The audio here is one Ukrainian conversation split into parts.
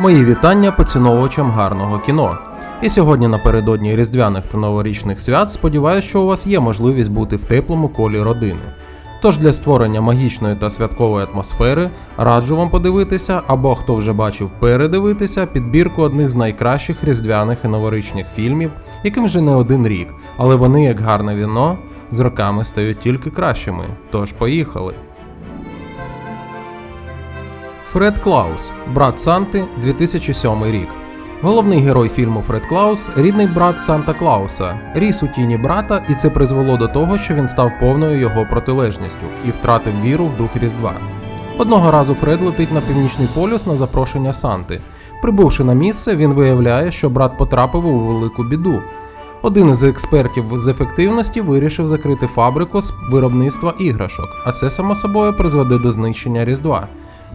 Мої вітання поціновувачам гарного кіно. І сьогодні напередодні різдвяних та новорічних свят сподіваюся, що у вас є можливість бути в теплому колі родини. Тож для створення магічної та святкової атмосфери раджу вам подивитися, або хто вже бачив передивитися підбірку одних з найкращих різдвяних і новорічних фільмів, яким вже не один рік, але вони, як гарне віно, з роками стають тільки кращими. Тож поїхали! Фред Клаус, брат Санти, 2007 рік. Головний герой фільму Фред Клаус рідний брат Санта Клауса, ріс у тіні брата, і це призвело до того, що він став повною його протилежністю і втратив віру в дух Різдва. Одного разу Фред летить на північний полюс на запрошення Санти. Прибувши на місце, він виявляє, що брат потрапив у велику біду. Один із експертів з ефективності вирішив закрити фабрику з виробництва іграшок, а це само собою призведе до знищення Різдва.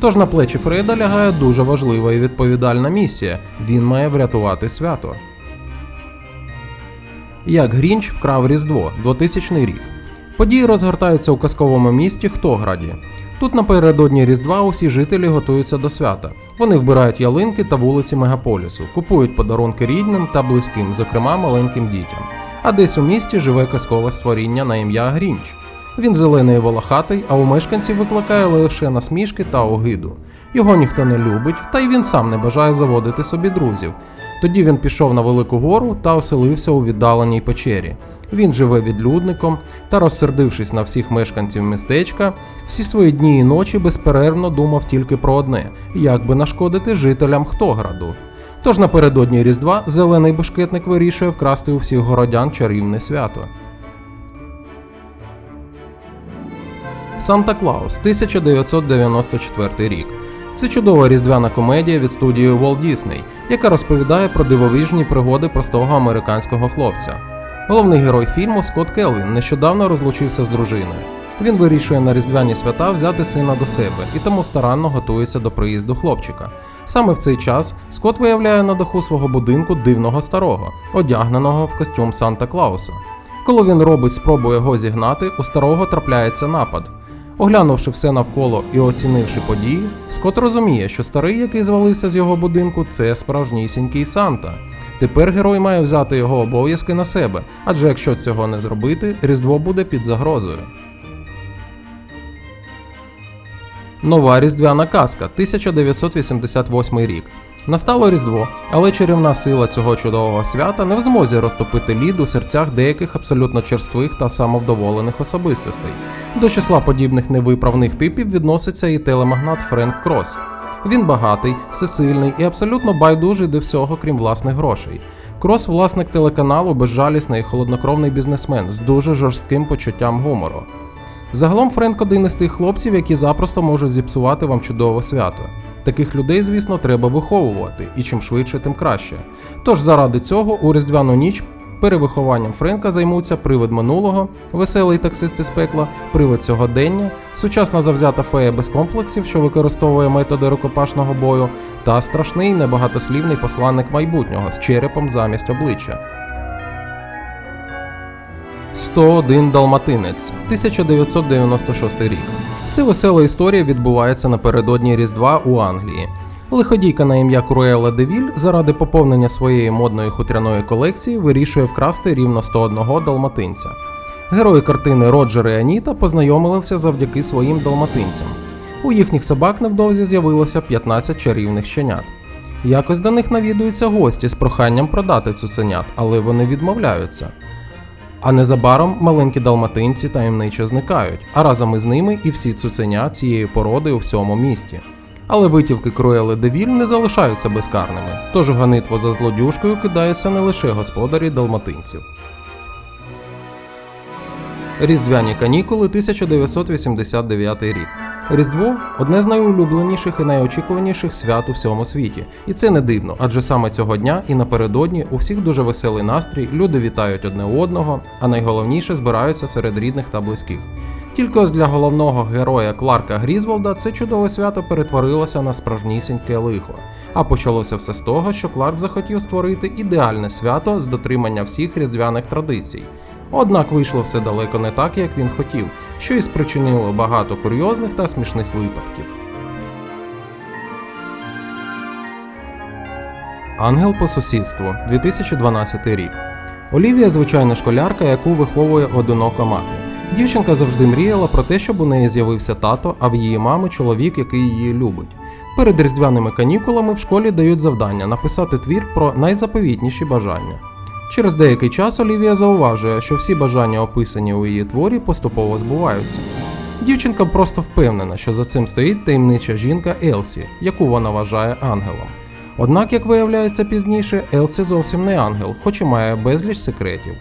Тож на плечі Фреда лягає дуже важлива і відповідальна місія. Він має врятувати свято. Як Грінч вкрав Різдво 2000 рік. Події розгортаються у казковому місті Хтограді. Тут напередодні Різдва усі жителі готуються до свята. Вони вбирають ялинки та вулиці мегаполісу, купують подарунки рідним та близьким, зокрема маленьким дітям. А десь у місті живе казкове створіння на ім'я Грінч. Він зелений і волохатий, а у мешканців викликає лише насмішки та огиду. Його ніхто не любить, та й він сам не бажає заводити собі друзів. Тоді він пішов на велику гору та оселився у віддаленій печері. Він живе відлюдником та, розсердившись на всіх мешканців містечка, всі свої дні і ночі безперервно думав тільки про одне: як би нашкодити жителям Хтограду. Тож напередодні Різдва зелений бешкетник вирішує вкрасти у всіх городян чарівне свято. Санта Клаус, 1994 рік. Це чудова різдвяна комедія від студії Walt Disney, яка розповідає про дивовижні пригоди простого американського хлопця. Головний герой фільму Скотт Келвін нещодавно розлучився з дружиною. Він вирішує на різдвяні свята взяти сина до себе і тому старанно готується до приїзду хлопчика. Саме в цей час Скотт виявляє на даху свого будинку дивного старого, одягненого в костюм Санта Клауса. Коли він робить спробу його зігнати, у старого трапляється напад. Оглянувши все навколо і оцінивши події, Скот розуміє, що старий, який звалився з його будинку, це справжнісінький Санта. Тепер герой має взяти його обов'язки на себе, адже якщо цього не зробити, Різдво буде під загрозою. Нова різдвяна казка 1988 рік. Настало Різдво, але чарівна сила цього чудового свята не в змозі розтопити лід у серцях деяких абсолютно черствих та самовдоволених особистостей. До числа подібних невиправних типів відноситься і телемагнат Френк Крос. Він багатий, всесильний і абсолютно байдужий до всього, крім власних грошей. Крос власник телеканалу, безжалісний і холоднокровний бізнесмен з дуже жорстким почуттям гумору. Загалом Френк один із тих хлопців, які запросто можуть зіпсувати вам чудове свято. Таких людей, звісно, треба виховувати, і чим швидше, тим краще. Тож заради цього у різдвяну ніч перевихованням Френка займуться привид минулого, веселий таксист із пекла, привид сьогодення, сучасна завзята фея без комплексів, що використовує методи рукопашного бою, та страшний небагатослівний посланник майбутнього з черепом замість обличчя. 101 Далматинець, 1996 рік. Це весела історія відбувається напередодні Різдва у Англії. Лиходійка на ім'я Круела Девіль заради поповнення своєї модної хутряної колекції вирішує вкрасти рівно 101 далматинця. Герої картини Роджер і Аніта познайомилися завдяки своїм далматинцям. У їхніх собак невдовзі з'явилося 15 чарівних щенят. Якось до них навідуються гості з проханням продати цуценят, але вони відмовляються. А незабаром маленькі далматинці таємниче зникають, а разом із ними і всі цуценя цієї породи у всьому місті. Але витівки Круели Девіль не залишаються безкарними, тож ганитво за злодюжкою кидається не лише господарі далматинців. Різдвяні канікули 1989 рік. Різдво одне з найулюбленіших і найочікуваніших свят у всьому світі. І це не дивно, адже саме цього дня і напередодні у всіх дуже веселий настрій, люди вітають одне одного, а найголовніше збираються серед рідних та близьких. Тільки ось для головного героя Кларка Грізволда це чудове свято перетворилося на справжнісіньке лихо. А почалося все з того, що Кларк захотів створити ідеальне свято з дотримання всіх різдвяних традицій. Однак вийшло все далеко не так, як він хотів, що і спричинило багато курйозних та смішних випадків. Ангел по сусідству 2012 рік. Олівія звичайна школярка, яку виховує одинока мати. Дівчинка завжди мріяла про те, щоб у неї з'явився тато, а в її мами чоловік, який її любить. Перед різдвяними канікулами в школі дають завдання написати твір про найзаповітніші бажання. Через деякий час Олівія зауважує, що всі бажання, описані у її творі, поступово збуваються. Дівчинка просто впевнена, що за цим стоїть таємнича жінка Елсі, яку вона вважає ангелом. Однак, як виявляється пізніше, Елсі зовсім не ангел, хоч і має безліч секретів.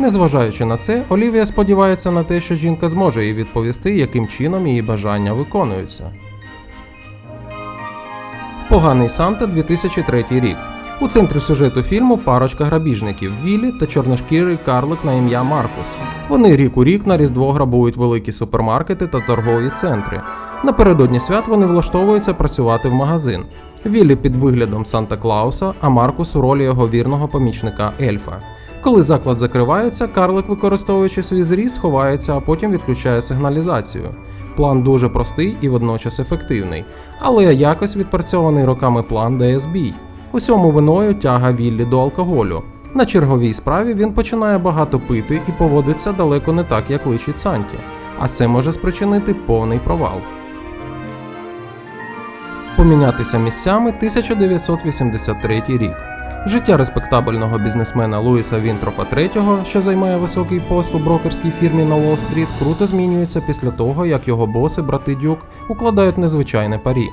Незважаючи на це, Олівія сподівається на те, що жінка зможе їй відповісти, яким чином її бажання виконуються. Поганий Санта 2003 рік. У центрі сюжету фільму парочка грабіжників Віллі та чорношкірий карлик на ім'я Маркус. Вони рік у рік на Різдво грабують великі супермаркети та торгові центри. Напередодні свят вони влаштовуються працювати в магазин. Віллі під виглядом Санта Клауса, а Маркус у ролі його вірного помічника Ельфа. Коли заклад закривається, карлик, використовуючи свій зріст, ховається, а потім відключає сигналізацію. План дуже простий і водночас ефективний, але якось відпрацьований роками план дає. Усьому виною тяга Віллі до алкоголю. На черговій справі він починає багато пити і поводиться далеко не так, як личить Санті, а це може спричинити повний провал. Помінятися місцями 1983 рік. Життя респектабельного бізнесмена Луїса Вінтропа III, що займає високий пост у брокерській фірмі на Уолл-стріт, круто змінюється після того, як його боси, брати Дюк, укладають незвичайне парі.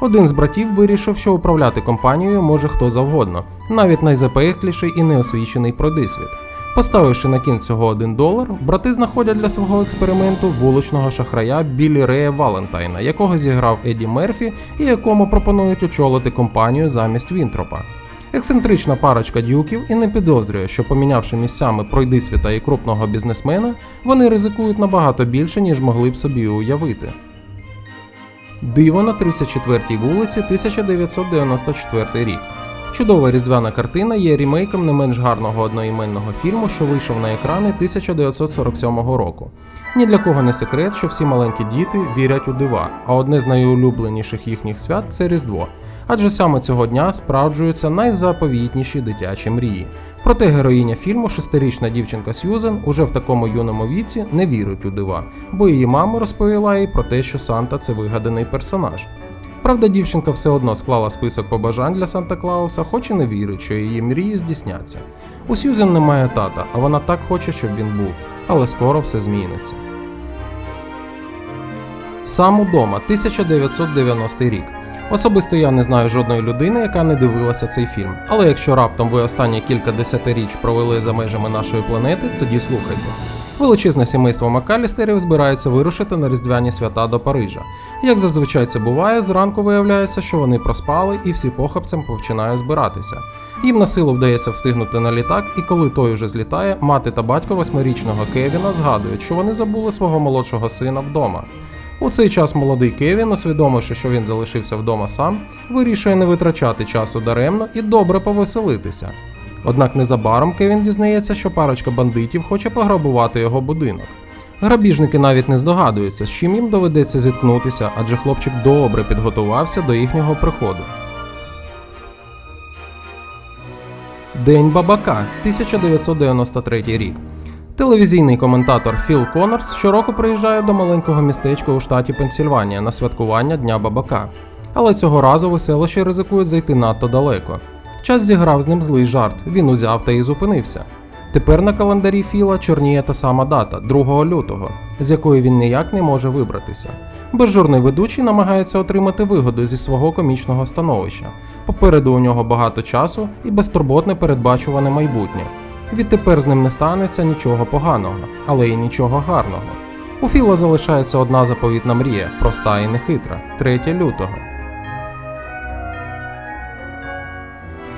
Один з братів вирішив, що управляти компанією може хто завгодно, навіть найзапекліший і неосвічений продисвіт. Поставивши на кін цього 1 долар, брати знаходять для свого експерименту вуличного шахрая Біллі Рея Валентайна, якого зіграв Едді Мерфі і якому пропонують очолити компанію замість Вінтропа. Ексцентрична парочка дюків і не підозрює, що помінявши місцями пройдисвіта і крупного бізнесмена, вони ризикують набагато більше, ніж могли б собі уявити. Диво на 34-й вулиці 1994 рік. Чудова різдвяна картина є рімейком не менш гарного одноіменного фільму, що вийшов на екрани 1947 року. Ні для кого не секрет, що всі маленькі діти вірять у дива, а одне з найулюбленіших їхніх свят це Різдво. Адже саме цього дня справджуються найзаповітніші дитячі мрії. Проте героїня фільму, шестирічна дівчинка Сьюзен, уже в такому юному віці не вірить у дива, бо її мама розповіла їй про те, що Санта це вигаданий персонаж. Правда, дівчинка все одно склала список побажань для Санта Клауса, хоч і не вірить, що її мрії здійсняться. У Сьюзен немає тата, а вона так хоче, щоб він був, але скоро все зміниться. Сам удома, 1990 рік. Особисто я не знаю жодної людини, яка не дивилася цей фільм. Але якщо раптом ви останні кілька десятиріч провели за межами нашої планети, тоді слухайте. Величезне сімейство Макалістерів збирається вирушити на різдвяні свята до Парижа. Як зазвичай це буває, зранку виявляється, що вони проспали і всі похапцем починає збиратися. Їм на силу вдається встигнути на літак, і коли той уже злітає, мати та батько восьмирічного Кевіна згадують, що вони забули свого молодшого сина вдома. У цей час молодий Кевін, усвідомивши, що він залишився вдома сам, вирішує не витрачати часу даремно і добре повеселитися. Однак незабаром Кевін дізнається, що парочка бандитів хоче пограбувати його будинок. Грабіжники навіть не здогадуються, з чим їм доведеться зіткнутися, адже хлопчик добре підготувався до їхнього приходу. День бабака 1993 рік. Телевізійний коментатор Філ Коннорс щороку приїжджає до маленького містечка у штаті Пенсільванія на святкування Дня бабака. Але цього разу веселощі ризикують зайти надто далеко. Час зіграв з ним злий жарт, він узяв та і зупинився. Тепер на календарі Філа чорніє та сама дата 2 лютого, з якої він ніяк не може вибратися. Безжурний ведучий намагається отримати вигоду зі свого комічного становища. Попереду у нього багато часу і безтурботне передбачуване майбутнє. Відтепер з ним не станеться нічого поганого, але й нічого гарного. У Філа залишається одна заповітна мрія, проста і нехитра 3 лютого.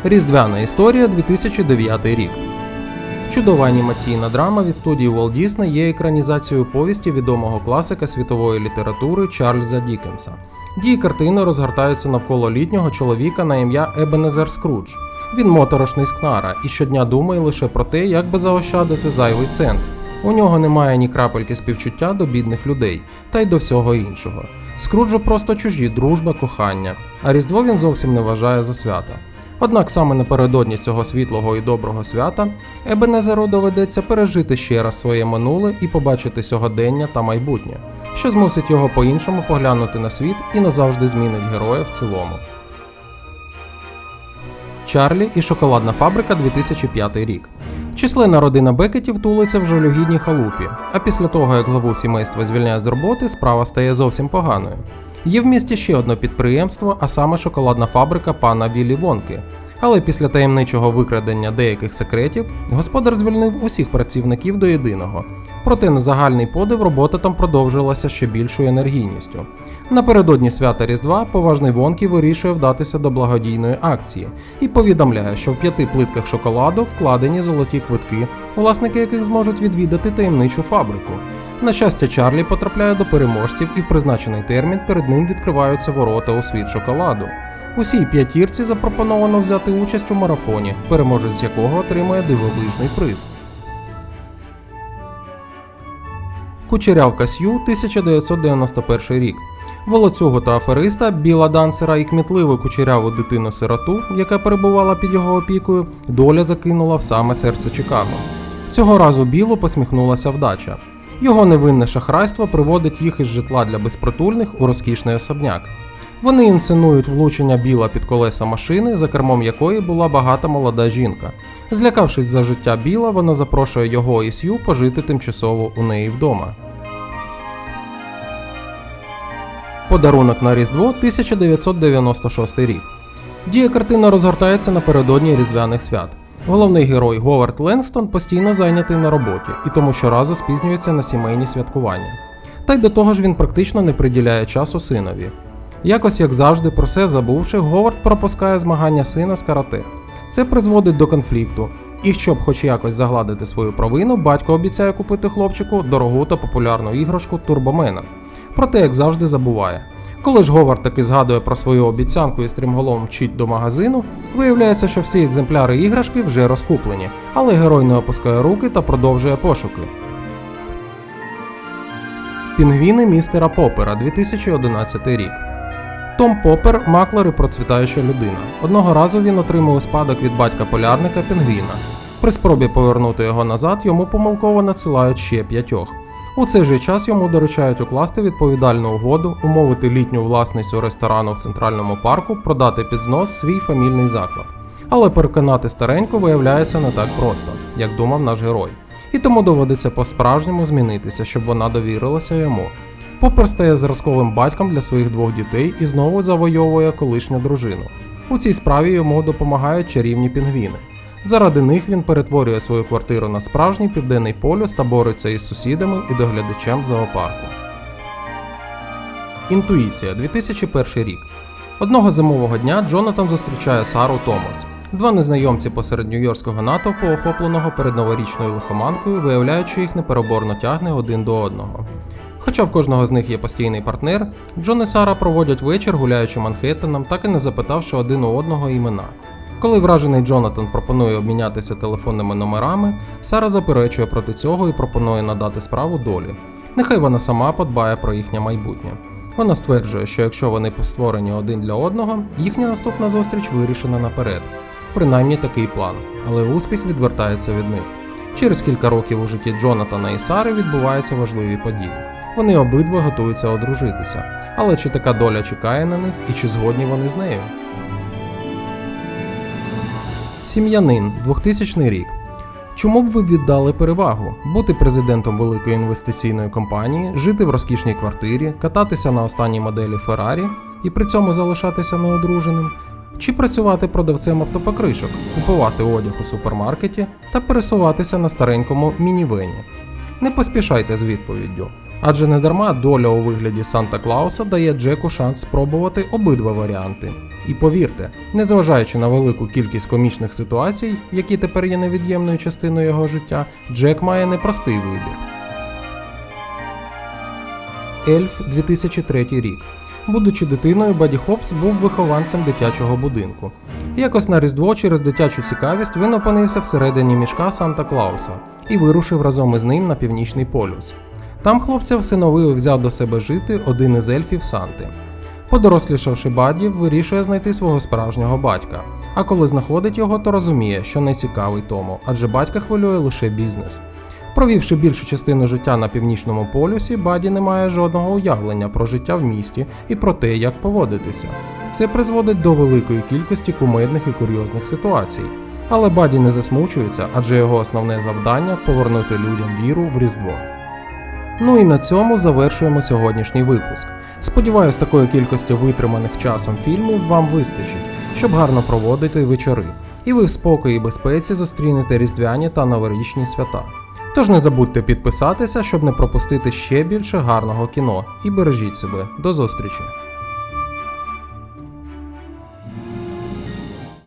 Різдвяна історія 2009 рік. Чудова анімаційна драма від студії Walt Disney є екранізацією повісті відомого класика світової літератури Чарльза Дікенса. Дії картини розгортаються навколо літнього чоловіка на ім'я Ебенезер Скрудж. Він моторошний скнара і щодня думає лише про те, як би заощадити зайвий цент. У нього немає ні крапельки співчуття до бідних людей, та й до всього іншого. Скруджу просто чужі дружба, кохання, а Різдво він зовсім не вважає за свята. Однак саме напередодні цього світлого і доброго свята Ебенезеру доведеться пережити ще раз своє минуле і побачити сьогодення та майбутнє, що змусить його по-іншому поглянути на світ і назавжди змінить героя в цілому. Чарлі і шоколадна фабрика 2005 рік. Численна родина Бекетів тулиться в жалюгідній халупі, а після того, як главу сімейства звільняють з роботи, справа стає зовсім поганою. Є в місті ще одне підприємство, а саме шоколадна фабрика пана Віллі Вонки. Але після таємничого викрадення деяких секретів господар звільнив усіх працівників до єдиного. Проте на загальний подив робота там продовжилася ще більшою енергійністю. Напередодні свята Різдва поважний Вонкі вирішує вдатися до благодійної акції і повідомляє, що в п'яти плитках шоколаду вкладені золоті квитки, власники яких зможуть відвідати таємничу фабрику. На щастя, Чарлі потрапляє до переможців, і в призначений термін перед ним відкриваються ворота у світ шоколаду. Усій п'ятірці запропоновано взяти участь у марафоні, переможець якого отримує дивовижний приз. Кучерявка Сью 1991 рік. Волоцюгу та афериста, біла дансера і кмітливу кучеряву дитину сироту, яка перебувала під його опікою, доля закинула в саме серце Чикаго. Цього разу білу посміхнулася вдача. Його невинне шахрайство приводить їх із житла для безпритульних у розкішний особняк. Вони інсценують влучення біла під колеса машини, за кермом якої була багата молода жінка. Злякавшись за життя біла, вона запрошує його і Сью пожити тимчасово у неї вдома. Подарунок на Різдво 1996 рік. Дія картини розгортається напередодні різдвяних свят. Головний герой Говард Ленстон постійно зайнятий на роботі і тому щоразу спізнюється на сімейні святкування. Та й до того ж він практично не приділяє часу синові. Якось, як завжди, про все забувши, Говард пропускає змагання сина з карате. Це призводить до конфлікту, і щоб хоч якось загладити свою провину, батько обіцяє купити хлопчику дорогу та популярну іграшку Турбомена. Проте, як завжди, забуває. Коли ж Говард таки згадує про свою обіцянку і стрімголов мчить до магазину, виявляється, що всі екземпляри іграшки вже розкуплені, але герой не опускає руки та продовжує пошуки. Пінгвіни містера Попера 2011 рік. Том Поппер маклер і процвітаюча людина. Одного разу він отримав спадок від батька полярника Пінгвіна. При спробі повернути його назад йому помилково надсилають ще п'ятьох. У цей же час йому доручають укласти відповідальну угоду, умовити літню власницю ресторану в центральному парку, продати під знос свій фамільний заклад. Але переконати стареньку виявляється не так просто, як думав наш герой. І тому доводиться по-справжньому змінитися, щоб вона довірилася йому. Попер стає зразковим батьком для своїх двох дітей і знову завойовує колишню дружину. У цій справі йому допомагають чарівні пінгвіни. Заради них він перетворює свою квартиру на справжній південний полюс та бореться із сусідами і доглядачем зоопарку. Інтуїція 2001 рік. Одного зимового дня Джонатан зустрічає Сару Томас. Два незнайомці посеред нью-йоркського натовпу, охопленого перед новорічною лихоманкою, виявляють, що їх непереборно тягне один до одного. Хоча в кожного з них є постійний партнер, Джон і Сара проводять вечір, гуляючи Манхеттеном, так і не запитавши один у одного імена. Коли вражений Джонатан пропонує обмінятися телефонними номерами, Сара заперечує проти цього і пропонує надати справу долі. Нехай вона сама подбає про їхнє майбутнє. Вона стверджує, що якщо вони створені один для одного, їхня наступна зустріч вирішена наперед. Принаймні такий план, але успіх відвертається від них. Через кілька років у житті Джонатана і Сари відбуваються важливі події. Вони обидва готуються одружитися. Але чи така доля чекає на них і чи згодні вони з нею? Сім'янин 2000 рік. Чому б ви віддали перевагу бути президентом великої інвестиційної компанії, жити в розкішній квартирі, кататися на останній моделі Феррарі і при цьому залишатися неодруженим? Чи працювати продавцем автопокришок, купувати одяг у супермаркеті та пересуватися на старенькому мінівені? Не поспішайте з відповіддю, адже недарма доля у вигляді Санта Клауса дає Джеку шанс спробувати обидва варіанти. І повірте, незважаючи на велику кількість комічних ситуацій, які тепер є невід'ємною частиною його життя, Джек має непростий вибір. Ельф 2003 рік. Будучи дитиною, Баді Хопс був вихованцем дитячого будинку. Якось на Різдво через дитячу цікавість він опинився всередині мішка Санта Клауса і вирушив разом із ним на північний полюс. Там хлопця всиновив взяв до себе жити один із ельфів Санти. Подорослішавши Бадді, вирішує знайти свого справжнього батька. А коли знаходить його, то розуміє, що не цікавий тому, адже батька хвилює лише бізнес. Провівши більшу частину життя на північному полюсі, Баді не має жодного уявлення про життя в місті і про те, як поводитися. Це призводить до великої кількості кумедних і курйозних ситуацій. Але Баді не засмучується, адже його основне завдання повернути людям віру в Різдво. Ну і на цьому завершуємо сьогоднішній випуск. Сподіваюсь, такої кількості витриманих часом фільмів вам вистачить, щоб гарно проводити вечори, і ви в спокої і безпеці зустрінете різдвяні та новорічні свята. Тож не забудьте підписатися, щоб не пропустити ще більше гарного кіно, і бережіть себе. До зустрічі!